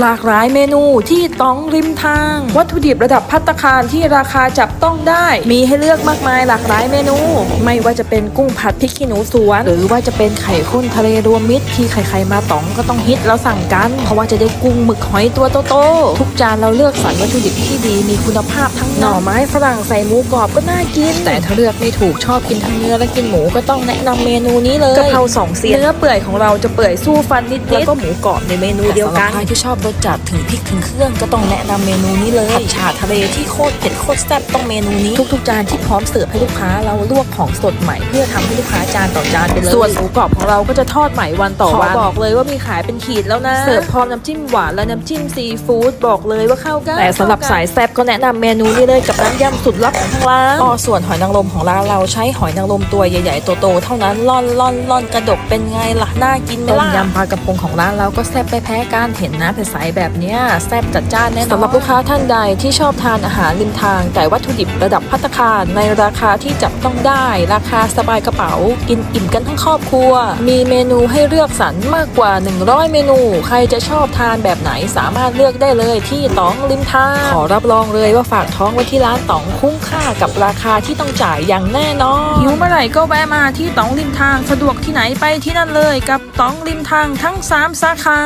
หลากหลายเมนูที่ต้องริมทาง วัตถุดิบระดับพัตตาคารที่ราคาจับต้องได้ มีให้เลือกมากมายหลากหลายเมนู ไม่ว่าจะเป็นกุ้งผัดพริกขี้หนูสวน หรือว่าจะเป็นไข่ข้นทะเลรวมมิตรที่ใครๆมาต๋องก็ต้องฮิตแล้วสั่งกัน เพราะว่าจะได้กุ้งหมึกหอยตัวโตๆทุกจานเราเลือกสรรวัตถุดิบที่ดีมีคุณภาพทั้งหน่อไม้ฝรั่งใส่หมูกรอบก็น่ากิน แต่ถ้าเลือกไม่ถูกชอบกินทั้งเนื้อและกินหมูก็ต้องแนะนำเมนูนี้เลยกะเพราสองเสียนเนื้อเปื่อยของเราจะเปื่อยสู้ฟันนิดๆแล้วก็หมูกรอบในเมนูเดียวกันใครที่ชอบรสจัดถึงพริกถึงเครื่องก็ต้องแนะนำเมนูนี้เลยผัดฉาทะเลที่โคตรเผ็ดโคตรแซ่บต้องเมนูนี้ทุกๆจานที่พร้อมเสิร์ฟให้ลูกค้าเราลวกของสดใหม่เพื่อทำให้ลูกค้าจานต่อจานไปเลยส่วนหมูกรอบของเราก็จะทอดใหม่วันต่อวันบอกเลยว่ามีขายเป็นขีดแล้วนะเสิร์ฟพร้อมน้ำจิ้มหวานและน้ำจิ้มซีฟู้ดบอกเลยว่าเข้ากันแต่สำหรับสายแซ่บก็แนะนำเมนูนี้เลยกับน้ำยำสุดลับของทางร้านอ๋อส่วนหอยนางรมของร้านเราใช้หอยนางรมตัวใหญ่ๆโตๆเท่านั้นล่อนล่อนล่อนกระดกเป็นไงล่ะน่ากินไหมล่ะต้มยำปลากระพงของร้านเราก็แซ่บไปแพ้กันเห็นน้ำใสๆแบบเนี้ยแซ่บจัดจ้านแน่นอนสำหรับลูกค้าท่านใดที่ชอบทานอาหารริมทาง แต่วัตถุดิบระดับพัตตาคารในราคาที่จับต้องได้ ราคาสบายกระเป๋า กินอิ่มกันทั้งครอบครัว มีเมนูให้เลือกสรรมากกว่า 100 เมนู ใครจะชอบทานแบบไหนสามารถเลือกได้เลยที่ตองริมทางขอรับรองเลยว่าฝากท้องไว้ที่ร้านตองคุ้มค่ากับราคาที่ต้องจ่ายอย่างแน่นอนหิวเมื่อไหร่ก็แวะมาที่ตองริมทางสะดวกที่ไหนไปที่นั่นเลย กับตองริมทางทั้ง 3 สาขา